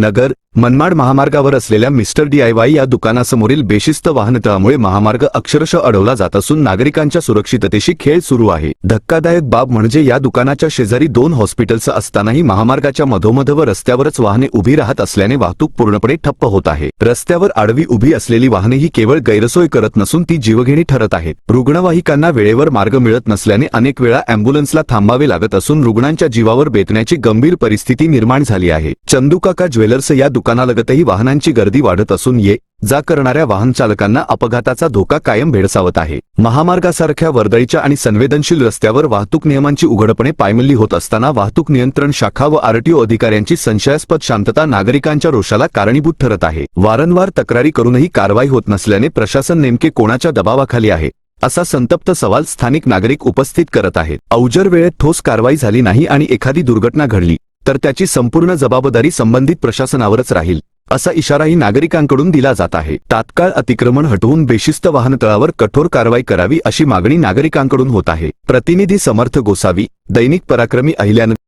नगर मनमाड महामार्गावर असलेल्या mister DIY या दुकानासमोरील बेशिस्त वाहनतळामुळे महामार्ग अक्षरशः अडवला जात असून नागरिकांच्या सुरक्षिततेशी खेळ सुरू आहे. धक्कादायक बाब म्हणजे या दुकानाच्या शेजारी दोन हॉस्पिटल्स असतानाही महामार्गाच्या मधोमध व रस्त्यावरच वाहने उभी राहत असल्याने वाहतूक पूर्णपणे ठप्प होत आहे. रस्त्यावर आडवी उभी असलेली वाहने ही केवळ गैरसोय करत नसून ती जीवघेणी ठरत आहेत. रुग्णवाहिकांना वेळेवर मार्ग मिळत नसल्याने अनेक वेळा अँब्युलन्सला थांबावे लागत असून रुग्णांच्या जीवावर बेतण्याची गंभीर परिस्थिती निर्माण झाली आहे. चंदुकाका ज्वेलर्स या दुकानालगतही वाहनांची गर्दी वाढत असून ये जा करणाऱ्या वाहन चालकांना अपघाताचा धोका कायम भेडसावत आहे. महामार्गासारख्या वर्दळीच्या आणि संवेदनशील रस्त्यावर वाहतूक नियमांची उघडपणे पायमल्ली होत असताना वाहतूक नियंत्रण शाखा व आरटीओ अधिकाऱ्यांची संशयास्पद शांतता नागरिकांच्या रोषाला कारणीभूत ठरत आहे. वारंवार तक्रारी करूनही कारवाई होत नसल्याने प्रशासन नेमके कोणाच्या दबावाखाली आहे असा संतप्त सवाल स्थानिक नागरिक उपस्थित करत आहेत. अवजर वेळेत ठोस कारवाई झाली नाही आणि एखादी दुर्घटना घडली तर त्याची संपूर्ण जबाबदारी संबंधित प्रशासनावरच राहील असा इशाराही नागरिकांकडून दिला जात आहे. तात्काळ अतिक्रमण हटवून बेशिस्त वाहनतळावर कठोर कारवाई करावी अशी मागणी नागरिकांकडून होत आहे. प्रतिनिधी समर्थ गोसावी दैनिक पराक्रमी अहिल्यानंतर